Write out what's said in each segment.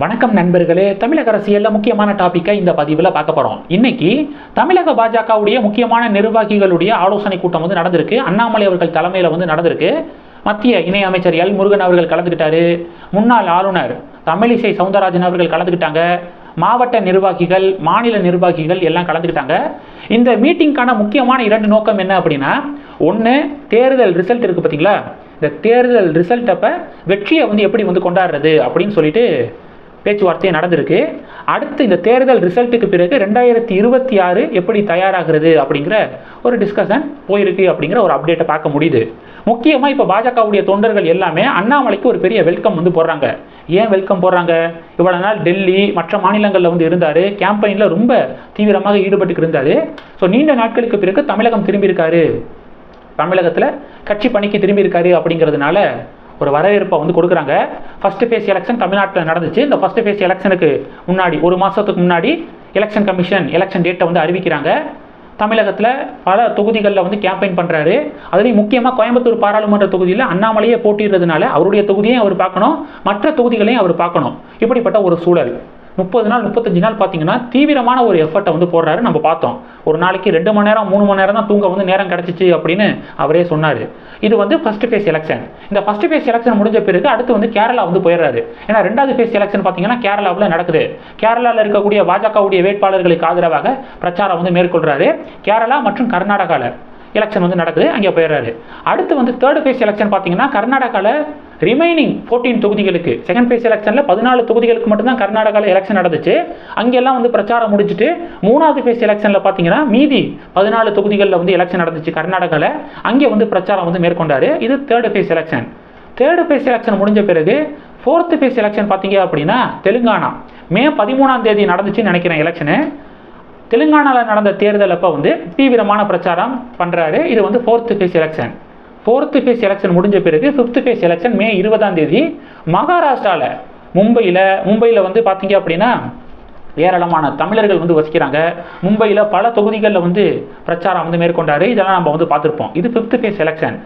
வணக்கம் நண்பர்களே தமிழக அரசியலில் முக்கியமான டாப்பிக்கை இந்த பதிவில் பார்க்க போகிறோம் இன்னைக்கு தமிழக பாஜகவுடைய முக்கியமான நிர்வாகிகளுடைய ஆலோசனை கூட்டம் வந்து நடந்திருக்கு. அண்ணாமலை அவர்கள் தலைமையில் வந்து நடந்திருக்கு. மத்திய இணையமைச்சர் எல் முருகன் அவர்கள் கலந்துக்கிட்டாரு முன்னாள் ஆளுநர் தமிழிசை சவுந்தரராஜன் அவர்கள் கலந்துக்கிட்டாங்க மாவட்ட நிர்வாகிகள் மாநில நிர்வாகிகள் எல்லாம் கலந்துக்கிட்டாங்க இந்த மீட்டிங்க்கான முக்கியமான இரண்டு நோக்கம் என்ன அப்படின்னா ஒன்று தேர்தல் ரிசல்ட் இருக்குது பார்த்தீங்களா இந்த தேர்தல் ரிசல்ட் அப்போ வெற்றியை வந்து எப்படி வந்து கொண்டாடுறது அப்படின்னு சொல்லிட்டு பேச்சுவார்த்தை நடந்திருக்கு. அடுத்து இந்த தேர்தல் ரிசல்ட்டுக்கு பிறகு ரெண்டாயிரத்தி இருபத்தி ஆறு எப்படி தயாராகிறது அப்படிங்கிற ஒரு டிஸ்கஷன் போயிருக்கு அப்படிங்கிற ஒரு அப்டேட்டை பார்க்க முடியுது. முக்கியமாக இப்போ பாஜகவுடைய தொண்டர்கள் எல்லாமே அண்ணாமலைக்கு ஒரு பெரிய வெல்கம் வந்து போடுறாங்க. ஏன் வெல்கம் போடுறாங்க? இவ்வளோ நாள் டெல்லி மற்ற மாநிலங்களில் வந்து இருந்தார். கேம்பெயினில் ரொம்ப தீவிரமாக ஈடுபட்டு இருந்தார். ஸோ நீண்ட நாட்களுக்கு பிறகு தமிழகம் திரும்பியிருக்காரு. தமிழகத்தில் கட்சி பணிக்கு திரும்பியிருக்காரு அப்படிங்கிறதுனால ஒரு வரவேற்பை வந்து கொடுக்குறாங்க. ஃபர்ஸ்ட் ஃபேஸ் எலெக்ஷன் தமிழ்நாட்டில் நடந்துச்சு. இந்த ஃபர்ஸ்ட் ஃபேஸ் எலெக்ஷனுக்கு முன்னாடி ஒரு மாதத்துக்கு முன்னாடி எலெக்ஷன் கமிஷன் எலெக்ஷன் டேட்டை வந்து அறிவிக்கிறாங்க. தமிழகத்தில் பல தொகுதிகளில் வந்து கேம்பெயின் பண்ணுறாரு அதுலேயும் முக்கியமாக கோயம்புத்தூர் பாராளுமன்ற தொகுதியில் அண்ணாமலையே போட்டிடுறதுனால அவருடைய தொகுதியையும் அவர் பார்க்கணும். மற்ற தொகுதிகளையும் அவர் பார்க்கணும். இப்படிப்பட்ட ஒரு சூழல். முப்பது நாள் முப்பத்தஞ்சு நாள் பார்த்தீங்கன்னா தீவிரமான ஒரு எஃபர்ட்டை வந்து போடுறாரு. நம்ம பார்த்தோம். ஒரு நாளைக்கு ரெண்டு மணி நேரம் மூணு மணி நேரம் தான் தூங்க வந்து நேரம் கிடச்சிச்சு அப்படின்னு அவரே சொன்னார். இது வந்து ஃபர்ஸ்ட் ஃபேஸ் எலெக்ஷன் இந்த ஃபர்ஸ்ட் ஃபேஸ் எலெக்ஷன் முடிஞ்ச பிறகு அடுத்து வந்து கேரளா வந்து போயிடுறாரு. ஏன்னா ரெண்டாவது ஃபேஸ் எலெக்ஷன் பார்த்தீங்கன்னா கேரளாவில் நடக்குது. கேரளாவில் இருக்கக்கூடிய பாஜகவுடைய வேட்பாளர்களுக்கு ஆதரவாக பிரச்சாரம் வந்து மேற்கொள்கிறாரு கேரளா மற்றும் கர்நாடகாவில் எலெக்ஷன் வந்து நடக்குது அங்கே போயிடுறாரு. அடுத்து வந்து தேர்ட் ஃபேஸ் எலெக்ஷன் பார்த்தீங்கன்னா கர்நாடகாவில் ரிமைனிங் ஃபோர்டீன் தொகுதிகளுக்கு செகண்ட் ஃபேஸ் எலெக்ஷனில் பதினாலு தொகுதிகளுக்கு மட்டும்தான் கர்நாடகாவில் எலெக்ஷன் நடந்துச்சு. அங்கெல்லாம் வந்து பிரச்சாரம் முடிச்சுட்டு மூணாவது ஃபேஸ் எலெக்ஷனில் பார்த்தீங்கன்னா மீதி பதினாலு தொகுதிகளில் வந்து எலெக்ஷன் நடந்துச்சு கர்நாடகாவில் அங்கே வந்து பிரச்சாரம் வந்து மேற்கொண்டாரு. இது third phase election third phase election முடிஞ்ச பிறகு ஃபோர்த்து ஃபேஸ் எலெக்ஷன் பார்த்தீங்க அப்படின்னா தெலுங்கானா. மே பதிமூணாம் தேதி நடந்துச்சுன்னு நினைக்கிறேன் எலெக்ஷனு தெலுங்கானாவில் நடந்த தேர்தல் அப்போ வந்து தீவிரமான பிரச்சாரம் பண்ணுறாரு இது வந்து fourth phase election fourth phase election முடிஞ்ச பிறகு ஃபிஃப்த்து ஃபேஸ் எலெக்ஷன் மே இருபதாம் தேதி மகாராஷ்டிராவில் மும்பையில் மும்பையில் வந்து பார்த்தீங்க அப்படின்னா ஏராளமான தமிழர்கள் வந்து வசிக்கிறாங்க. மும்பையில் பல தொகுதிகளில் வந்து பிரச்சாரம் வந்து மேற்கொண்டார். இதெல்லாம் நம்ம வந்து பார்த்துருப்போம். இது ஃபிஃப்த்து ஃபேஸ் எலெக்ஷன்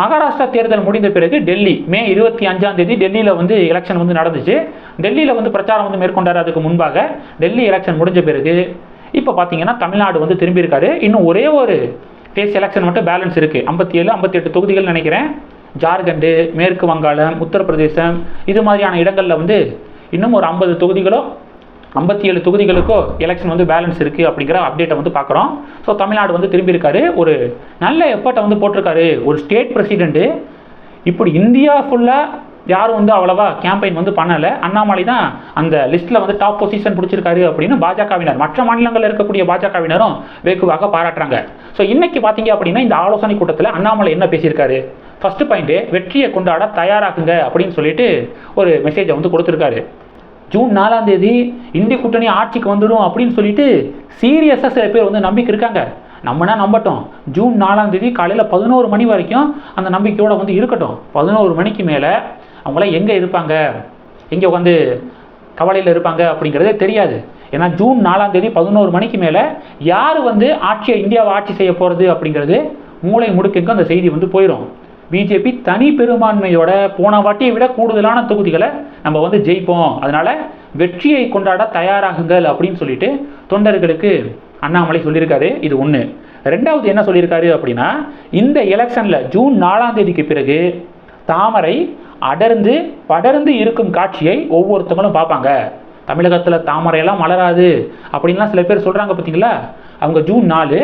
மகாராஷ்டிரா தேர்தல் முடிந்த பிறகு டெல்லி மே இருபத்தி அஞ்சாம் தேதி டெல்லியில் வந்து எலெக்ஷன் வந்து நடந்துச்சு. டெல்லியில் வந்து பிரச்சாரம் வந்து மேற்கொண்டார். அதுக்கு முன்பாக டெல்லி எலெக்ஷன் முடிஞ்ச பிறகு இப்போ பார்த்தீங்கன்னா தமிழ்நாடு வந்து திரும்பியிருக்காரு. இன்னும் ஒரே ஒரு ஃபேஸ் எலெக்ஷன் மட்டும் பேலன்ஸ் இருக்குது ஐம்பத்தி ஏழு ஐம்பத்தி எட்டு தொகுதிகள் நினைக்கிறேன். ஜார்க்கண்டு மேற்கு வங்காளம் உத்தரப்பிரதேசம் இது மாதிரியான இடங்களில் வந்து இன்னும் ஒரு ஐம்பது தொகுதிகளோ ஐம்பத்தி ஏழு தொகுதிகளுக்கோ எலெக்ஷன் வந்து பேலன்ஸ் இருக்குது அப்படிங்கிற அப்டேட்டை வந்து பார்க்குறோம் ஸோ தமிழ்நாடு வந்து திரும்பியிருக்காரு. ஒரு நல்ல எஃபர்ட்டை வந்து போட்டிருக்காரு. ஒரு ஸ்டேட் பிரசிடெண்ட்டு இப்படி இந்தியா ஃபுல்லாக யாரும் வந்து அவ்வளவா கேம்பெயின் வந்து பண்ணலை. அண்ணாமலை தான் அந்த லிஸ்ட்டில் வந்து டாப் பொசிஷன் பிடிச்சிருக்காரு அப்படின்னு பாஜகவினர் மற்ற மாநிலங்களில் இருக்கக்கூடிய பாஜகவினரும் வெகுவாக பாராட்டுறாங்க. ஸோ இன்னைக்கு பார்த்தீங்க அப்படின்னா இந்த ஆலோசனை கூட்டத்தில் அண்ணாமலை என்ன பேசியிருக்காரு? ஃபர்ஸ்ட் பாயிண்ட் வெற்றியை கொண்டாட தயாராகுங்க அப்படின்னு சொல்லிட்டு ஒரு மெசேஜை வந்து கொடுத்துருக்காரு. ஜூன் நாலாம் தேதி இந்திய கூட்டணி ஆட்சிக்கு வந்துடும் அப்படின்னு சொல்லிட்டு சீரியஸாக சில பேர் வந்து நம்பிக்கை இருக்காங்க. நம்மனா நம்பட்டும். ஜூன் நாலாம் தேதி காலையில் பதினோரு மணி வரைக்கும் அந்த நம்பிக்கையோடு வந்து இருக்கட்டும். பதினோரு மணிக்கு மேலே அவங்களாம் எங்கே இருப்பாங்க? எங்கே உட்காந்து கவலையில் இருப்பாங்க அப்படிங்கிறதே தெரியாது. ஏன்னா ஜூன் நாலாம் தேதி பதினோரு மணிக்கு மேலே யார் வந்து ஆட்சியை இந்தியாவை ஆட்சி செய்ய போகிறது அப்படிங்கிறது மூளை முடுக்கெங்கும் அந்த செய்தி வந்து போயிடும் பிஜேபி தனி பெரும்பான்மையோட போன வாட்டியை விட கூடுதலான தொகுதிகளை நம்ம வந்து ஜெயிப்போம். அதனால் வெற்றியை கொண்டாட தயாராகுங்கள் அப்படின்னு சொல்லிட்டு தொண்டர்களுக்கு அண்ணாமலை சொல்லியிருக்காரு. இது ஒன்று ரெண்டாவது என்ன சொல்லியிருக்காரு அப்படின்னா இந்த எலெக்ஷனில் ஜூன் நாலாம் தேதிக்கு பிறகு தாமரை அடர்ந்து படர்ந்து இருக்கும் காட்சியை ஒவ்வொருத்தவங்களும் பார்ப்பாங்க. தமிழகத்தில் தாமரையெல்லாம் மலராது அப்படின்லாம் சில பேர் சொல்கிறாங்க பார்த்தீங்களா அவங்க ஜூன் நாலு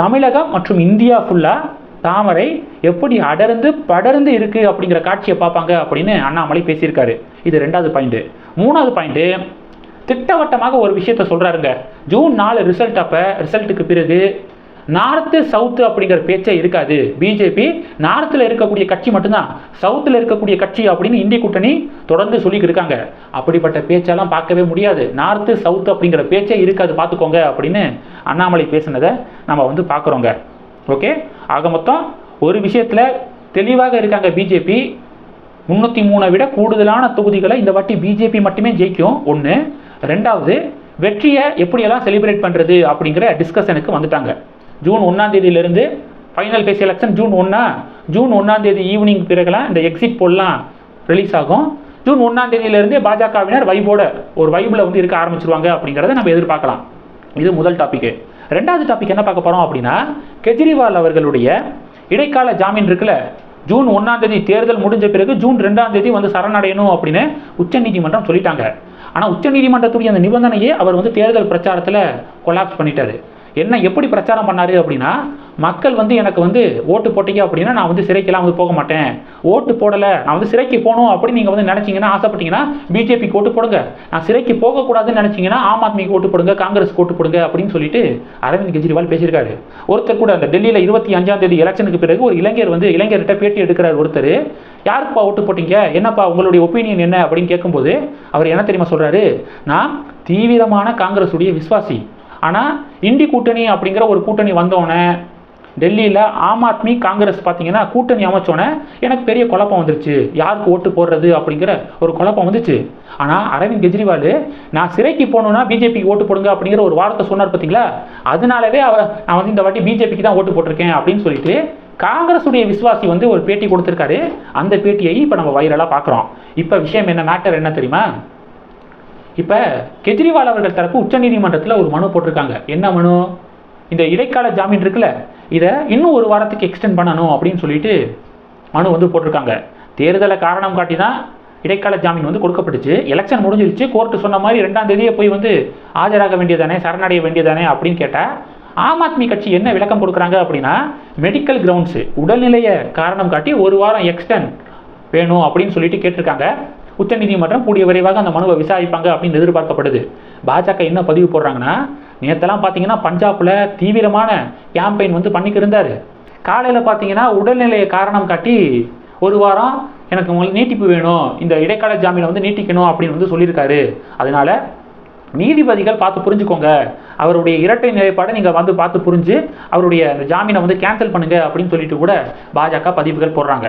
தமிழகம் மற்றும் இந்தியா ஃபுல்லாக தாமரை எப்படி அடர்ந்து படர்ந்து இருக்குது அப்படிங்கிற காட்சியை பார்ப்பாங்க அப்படின்னு அண்ணாமலை பேசியிருக்காரு. இது ரெண்டாவது பாயிண்ட்டு மூணாவது பாயிண்ட்டு திட்டவட்டமாக ஒரு விஷயத்த சொல்கிறாருங்க ஜூன் நாலு ரிசல்ட் அப்போ ரிசல்ட்டுக்கு பிறகு நார்த்து சவுத்து அப்படிங்கிற பேச்சே இருக்காது. பிஜேபி நார்த்தில் இருக்கக்கூடிய கட்சி மட்டும்தான். சவுத்தில் இருக்கக்கூடிய கட்சி அப்படின்னு இந்திய கூட்டணி தொடர்ந்து சொல்லிக்கிட்டு இருக்காங்க. அப்படிப்பட்ட பேச்செல்லாம் பார்க்கவே முடியாது. நார்த்து சவுத்து அப்படிங்கிற பேச்சே இருக்காது. பார்த்துக்கோங்க அப்படின்னு அண்ணாமலை பேசினதை நம்ம வந்து பார்க்குறோங்க. ஓகே ஆக மொத்தம் ஒரு விஷயத்தில் தெளிவாக இருக்காங்க பிஜேபி முந்நூற்றி மூணை விட கூடுதலான தொகுதிகளை இந்த வாட்டி பிஜேபி மட்டுமே ஜெயிக்கும். ஒன்று ரெண்டாவது வெற்றியை எப்படியெல்லாம் செலிப்ரேட் பண்ணுறது அப்படிங்கிற டிஸ்கஷனுக்கு வந்துட்டாங்க. ஜூன் ஒன்றாம் தேதியிலிருந்து ஃபைனல் பேசி எலெக்ஷன் ஜூன் ஒன்றா ஜூன் ஒன்றாம் தேதி ஈவினிங் பிறகுலாம் இந்த எக்ஸிட் போல்லாம் ரிலீஸ் ஆகும். ஜூன் ஒன்றாம் தேதியிலிருந்தே பாஜகவினர் வைபோட ஒரு வைபில் வந்து இருக்க ஆரம்பிச்சிருவாங்க அப்படிங்கிறத நம்ம எதிர்பார்க்கலாம். இது முதல் டாப்பிக்கு ரெண்டாவது டாபிக் என்ன பார்க்க போகிறோம் அப்படின்னா கெஜ்ரிவால் அவர்களுடைய இடைக்கால ஜாமீன் இருக்குல்ல ஜூன் ஒன்றாம் தேதி தேர்தல் முடிஞ்ச பிறகு ஜூன் ரெண்டாம் தேதி வந்து சரணடையணும் அப்படின்னு உச்சநீதிமன்றம் சொல்லிட்டாங்க. ஆனால் உச்சநீதிமன்றத்துடைய அந்த நிபந்தனையே அவர் வந்து தேர்தல் பிரச்சாரத்தில் கொலாப்ஸ் பண்ணிட்டாரு. என்ன எப்படி பிரச்சாரம் பண்ணாரு அப்படின்னா மக்கள் வந்து எனக்கு வந்து ஓட்டு போட்டீங்க அப்படின்னா நான் வந்து சிறைக்கெல்லாம் வந்து போக மாட்டேன். ஓட்டு போடலை நான் வந்து சிறைக்கு போகணும் அப்படின்னு நீங்கள் வந்து நினச்சிங்கன்னா ஆசைப்பட்டீங்கன்னா பிஜேபிக்கு ஓட்டு போடுங்க. நான் சிறைக்கு போகக்கூடாதுன்னு நினச்சிங்கன்னா ஆம் ஆத்மிக்கு ஓட்டு போடுங்க காங்கிரஸ் ஓட்டு போடுங்க அப்படின்னு சொல்லிட்டு அரவிந்த் கெஜ்ரிவால் பேசியிருக்காரு. ஒருத்தர் கூட அந்த டெல்லியில் இருபத்தி அஞ்சாம் தேதி எலெக்ஷனுக்கு பிறகு ஒரு இளைஞர் வந்து இளைஞர்கிட்ட பேட்டி எடுக்கிறார் ஒருத்தர். யாருக்குப்பா ஓட்டு போட்டீங்க? என்னப்பா உங்களுடைய ஒப்பீனியன் என்ன? அப்படின்னு கேட்கும்போது அவர் என்ன தெரியுமா சொல்கிறாரு நான் தீவிரமான காங்கிரஸுடைய விஸ்வாசி ஆனால் இந்தி கூட்டணி அப்படிங்கிற ஒரு கூட்டணி வந்தோடனே டெல்லியில் ஆம் ஆத்மி காங்கிரஸ் பார்த்தீங்கன்னா கூட்டணி அமைச்சோன்னே எனக்கு பெரிய குழப்பம் வந்துருச்சு. யாருக்கு ஓட்டு போடுறது அப்படிங்கிற ஒரு குழப்பம் வந்துச்சு. ஆனால் அரவிந்த் கெஜ்ரிவால் நான் சிறைக்கு போகணுன்னா பிஜேபிக்கு ஓட்டு போடுங்க அப்படிங்கிற ஒரு வார்த்தை சொன்னார் பார்த்தீங்களா அதனாலவே அவர் நான் வந்து இந்த வாட்டி பிஜேபிக்கு தான் ஓட்டு போட்டிருக்கேன் அப்படின்னு சொல்லிட்டு காங்கிரஸுடைய விசுவாசி வந்து ஒரு பேட்டி கொடுத்துருக்காரு. அந்த பேட்டியை இப்போ நம்ம வைரலாக பார்க்குறோம் இப்போ விஷயம் என்ன மேட்டர் என்ன தெரியுமா? இப்போ கெஜ்ரிவால் அவர்கள் தரப்பு உச்சநீதிமன்றத்தில் ஒரு மனு போட்டிருக்காங்க. என்ன மனு? இந்த இடைக்கால ஜாமீன் இருக்குல்ல இதை இன்னும் ஒரு வாரத்துக்கு எக்ஸ்டெண்ட் பண்ணணும் அப்படின்னு சொல்லிட்டு மனு வந்து போட்டிருக்காங்க. தேர்தலை காரணம் காட்டி தான் இடைக்கால ஜாமீன் வந்து கொடுக்கப்பட்டுச்சு. எலெக்ஷன் முடிஞ்சிருச்சு. கோர்ட்டு சொன்ன மாதிரி ரெண்டாம் தேதியே போய் வந்து ஆஜராக வேண்டியதானே சரணடைய வேண்டியதானே அப்படின்னு கேட்டால் ஆம் ஆத்மி கட்சி என்ன விளக்கம் கொடுக்குறாங்க அப்படின்னா மெடிக்கல் கிரவுண்ட்ஸு உடல்நிலையை காரணம் காட்டி ஒரு வாரம் எக்ஸ்டெண்ட் வேணும் அப்படின்னு சொல்லிட்டு கேட்டிருக்காங்க. உச்சநீதிமன்றம் கூடிய விரைவாக அந்த மனுவை விசாரிப்பாங்க அப்படின்னு எதிர்பார்க்கப்படுது. பாஜக என்ன பதிவு போடுறாங்கன்னா நேற்றெல்லாம் பார்த்தீங்கன்னா பஞ்சாபில் தீவிரமான கேம்பெயின் வந்து பண்ணிக்கிருந்தார் காலையில் பார்த்தீங்கன்னா உடல்நிலையை காரணம் காட்டி ஒரு வாரம் எனக்கு நீட்டிப்பு வேணும் இந்த இடைக்கால ஜாமீனை வந்து நீட்டிக்கணும் அப்படின்னு வந்து சொல்லியிருக்காரு. அதனால நீதிபதிகள் பார்த்து புரிஞ்சுக்கோங்க. அவருடைய இரட்டை நிலைப்பாடை நீங்கள் வந்து பார்த்து புரிஞ்சு அவருடைய ஜாமீனை வந்து கேன்சல் பண்ணுங்க அப்படின்னு சொல்லிட்டு கூட பாஜக பதிவுகள் போடுறாங்க.